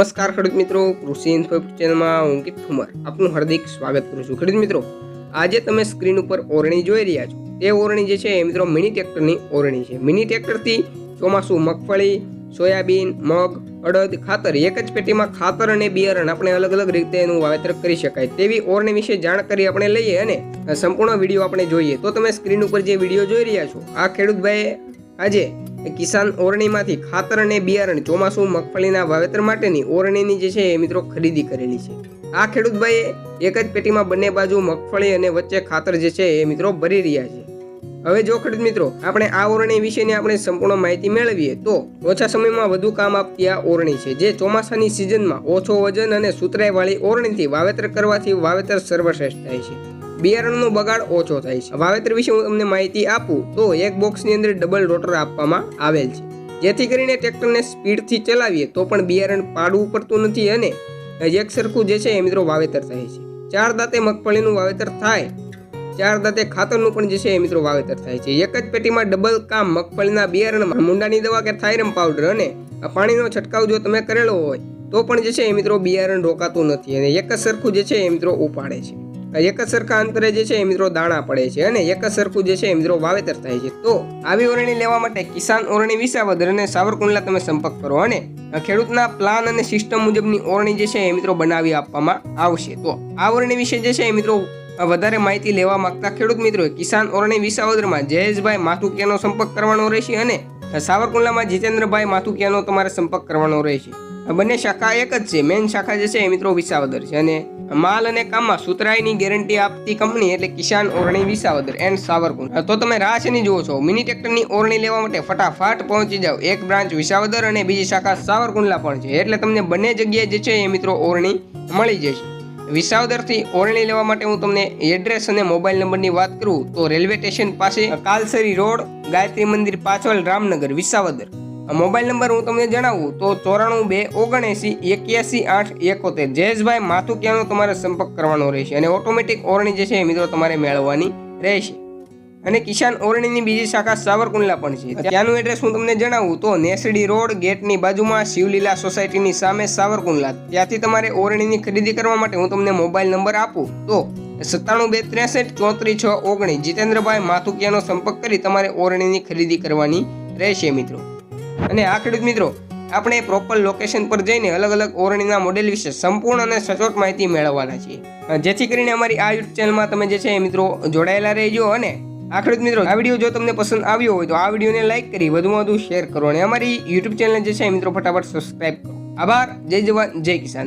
નમસ્કાર ખેડૂત મિત્રો, કૃષિ ઇન્ફો ચેનલમાં હું અંકિત ઠુમર આપનું હાર્દિક સ્વાગત કરું છું. ખેડૂત મિત્રો, આજે તમે સ્ક્રીન ઉપર ઓરણી જોઈ રહ્યા છો. તે ઓરણી જે છે એ મિત્રો મિની ટ્રેક્ટરની ઓરણી છે. મિની ટ્રેક્ટરથી ચોમાસું મગફળી, સોયાબીન, મગ, અડદ, ખાતર એક જ પેટીમાં ખાતર અને બિયારણ આપણે અલગ અલગ રીતે એનું વાવેતર કરી શકાય. તેવી ઓરણી વિશે જાણકારી આપણે લઈએ અને સંપૂર્ણ વીડિયો આપણે જોઈએ. તો તમે સ્ક્રીન ઉપર જે વીડિયો જોઈ રહ્યા છો, આ ખેડૂતભાઈએ આજે કિસાન ઓરણીમાંથી ખાતર અને બિયારણ ચોમાસું મગફળીના વાવેતર માટેની ઓરણીની જે છે એ મિત્રો ખરીદી કરેલી છે. આ ખેડૂતભાઈએ એક જ પેટીમાં બંને બાજુ મગફળી અને વચ્ચે ખાતર જે છે એ મિત્રો ભરી રહ્યા છે. હવે જો ખેડૂત મિત્રો, આપણે આ ઓરણી વિશેની આપણે સંપૂર્ણ માહિતી મેળવીએ તો ઓછા સમયમાં વધુ કામ આપતી આ ઓરણી છે, જે ચોમાસાની સિઝનમાં ઓછો વજન અને સુતરાઈવાળી ઓરણીથી વાવેતર કરવાથી વાવેતર સર્વશ્રેષ્ઠ થાય છે. બિયારણનો બગાડ ઓછો થાય છે. વાવેતર વિશે હું તમને માહિતી આપું તો એક બોક્સની અંદર ડબલ રોટર આપવામાં આવેલ છે. જેથી કરીને ટ્રેક્ટરને સ્પીડથી ચલાવીએ તો પણ બિયારણ પાડવું પડતું નથી અને એક સરખું જે છે એ મિત્રો વાવેતર થાય છે. ચાર દાંતે મગફળીનું વાવેતર થાય, ચાર દાંતે ખાતરનું પણ જે છે એ મિત્રો વાવેતર થાય છે. એક જ પેટીમાં ડબલ કામ મગફળીના બિયારણમાં, મુંડાની દવા કે થાયરમ પાવડર અને પાણીનો છંટકાવ જો તમે કરેલો હોય, તો પણ જે છે એ મિત્રો બિયારણ રોકાતું નથી અને એક જ સરખું જે છે એ મિત્રો ઉપાડે છે. એક સરખા અંતરે જે છે એ મિત્રો દાણા પડે છે અને એક સરખું જે છે એ મિત્રો વાવેતર થાય છે. તો આવી ઓરણી લેવા માટે કિસાન ઓરણી વિસાવદર અને સાવરકુંડલા તમે સંપર્ક કરો અને ખેડૂતના પ્લાન અને સિસ્ટમ મુજબની ઓરણી જે છે એ મિત્રો બનાવી આપવામાં આવશે. તો આ ઓરણી વિશે જે છે એ મિત્રો વધારે માહિતી લેવા માંગતા ખેડૂત મિત્રો, કિસાન ઓરણી વિસાવદરમાં જયેશભાઈ માથુકિયાનો સંપર્ક કરવાનો રહેશે અને સાવરકુંડલામાં જીતેન્દ્રભાઈ માથુકિયાનો તમારે સંપર્ક કરવાનો રહેશે. બંને શાખા એક જ છે. મેઇન શાખા જે છે એ મિત્રો વિસાવદર છે અને માલ અને કામમાં સુતરાઈની ગેરંટી આપતી કંપની એટલે કિસાન ઓરણી વિસાવદર એન્ડ સાવરકુંડ. તો તમે રાહ જુઓ છો? મિની ટ્રેક્ટરની ઓરણી લેવા માટે ફટાફટ પહોંચી જાઓ. એક બ્રાન્ચ વિસાવદર અને બીજી શાખા સાવરકુંડલા પણ છે. એટલે તમને બંને જગ્યાએ જે છે એ મિત્રો ઓરણી મળી જશે. વિસાવદરથી ઓરણી લેવા માટે હું તમને એડ્રેસ અને મોબાઈલ નંબરની વાત કરું તો રેલવે સ્ટેશન પાસે કાલસરી રોડ, ગાયત્રી મંદિર પાછળ રામનગર, વિસાવદર. મોબાઈલ નંબર હું તમને જણાવું તો ચોરાણું બે ઓગણએંસી એક્યાસી આઠ એકોતેર. જયેશભાઈ માથુકિયાનો તમારે સંપર્ક કરવાનો રહેશે? અને ઓટોમેટિક ઓરણી જે છે એ મિત્રો તમારે મેળવવાની રહેશે. અને કિસાન ઓરણીની બીજી શાખા સાવરકુંડલા પણ છે. ત્યાંનું એડ્રેસ હું તમને જણાવું તો નેસડી રોડ ગેટની બાજુમાં શિવલીલા સોસાયટીની સામે સાવરકુંડલા. ત્યાંથી તમારે ઓરણીની ખરીદી કરવા માટે હું તમને મોબાઈલ નંબર આપું. તો સત્તાણું બે ત્રેસઠ ચોત્રીસ છ ઓગણીસ. જીતેન્દ્રભાઈ માથુકિયાનો સંપર્ક કરી તમારે ઓરણીની ખરીદી કરવાની રહેશે મિત્રો. અને આ મિત્રો, આપણે પ્રોપર લોકેશન પર જઈને અલગ અલગ ઓરણીના મોડેલ વિશે સંપૂર્ણ અને સચોટ માહિતી મેળવવાના છીએ. જેથી કરીને અમારી આ યુટ્યુબ ચેનલમાં તમે જે છે મિત્રો જોડાયેલા રહેજો અને આ ખેડૂત મિત્રો, આ વીડિયો જો તમને પસંદ આવ્યો હોય તો આ વિડીયોને લાઇક કરી વધુમાં વધુ શેર કરો અને અમારી યુટ્યુબ ચેનલ જે છે મિત્રો, ફટાફટ સબસ્ક્રાઈબ કરો. આભાર. જય જવાન. જય કિસાન.